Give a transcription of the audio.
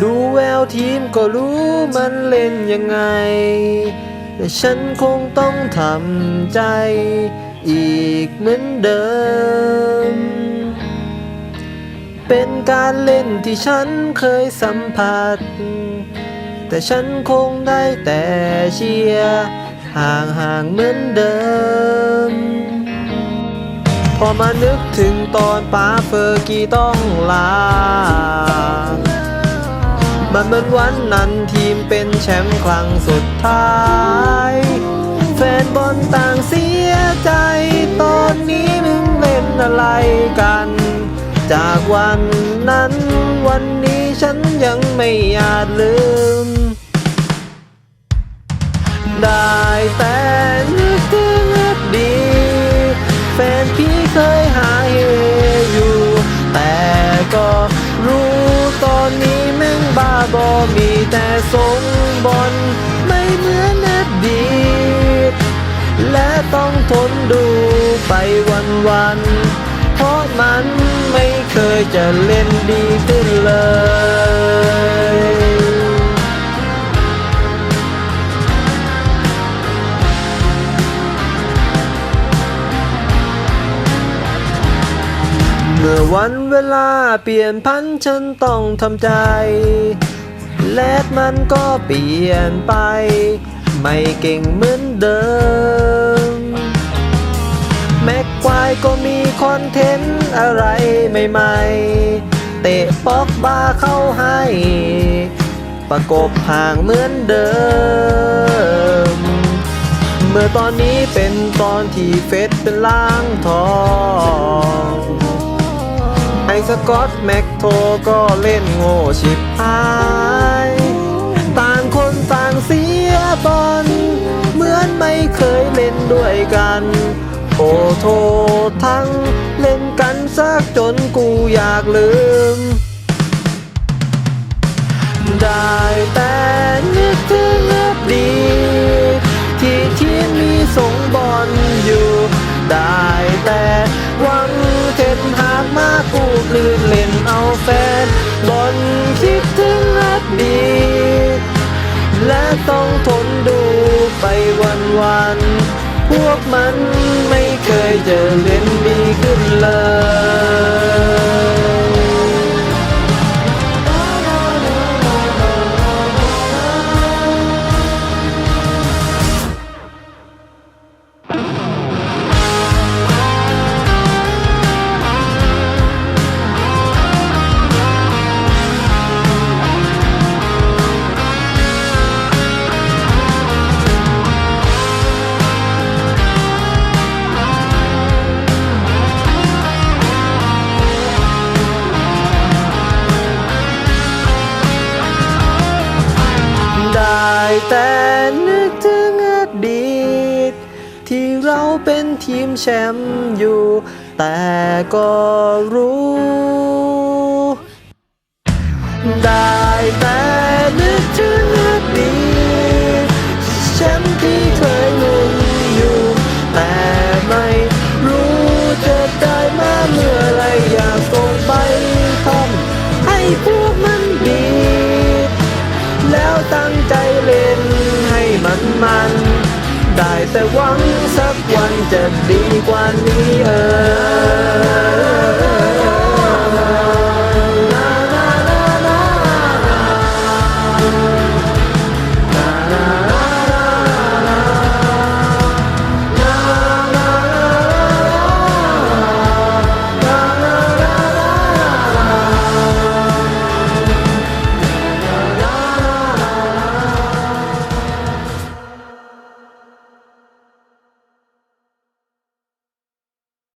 ดูแววทีมก็รู้มันเล่นยังไง แต่ฉันคงต้องทำใจอีกเหมือนเดิม เป็นการเล่นที่ฉันเคยสัมผัส แต่ฉันคงได้แต่เชียร์ห่างห่างๆเหมือนเดิม พอมานึกถึงตอนป้าเฟอร์กี้ต้องลา มันเหมือนวันนั้นทีมเป็นแชมป์ครั้งสุดท้าย แฟนบอลต่างเสียใจตอนนี้มึงเล่นอะไรกัน จากวันนั้นวันนี้ฉันยังไม่อาจลืม ได้แต่ แต่ทรงบอลไม่เหมือนอดีตและต้องทนดูไปวันวันเพราะมันไม่เคยจะเล่นดีขึ้นเลยเมื่อวันเวลาเปลี่ยนพันฉันต้องทำใจ และมันก็เปลี่ยนไป ไม่เก่งเหมือนเดิม แม็กควายก็มีคอนเทนต์อะไรใหม่ๆ เตะป๊อกบาเข้าให้ ประกบห่างเหมือนเดิม เมื่อตอนนี้เป็นตอนที่เฟสเป็นล้างทอง กอตแม็กโทก็เล่นโง่ชิบหาย ต่างคนต่างเสียบอลเหมือนไม่เคยเล่นด้วยกัน โอ้โททั้งเล่นกันซักจนกูอยากลืม ได้แต่ วันวัน พวกมันไม่เคยจะเล่นดีขึ้นเลย แต่นึกถึงอดีต ที่เราเป็นทีมแชมป์อยู่ แต่ก็รู้ ได้แต่นึกถึงอดีตแชมป์ที่เคยลุ้นอยู่ แต่ไม่รู้จะได้มาเมื่อ ได้แต่หวังสักวันจะดีกว่านี้เออ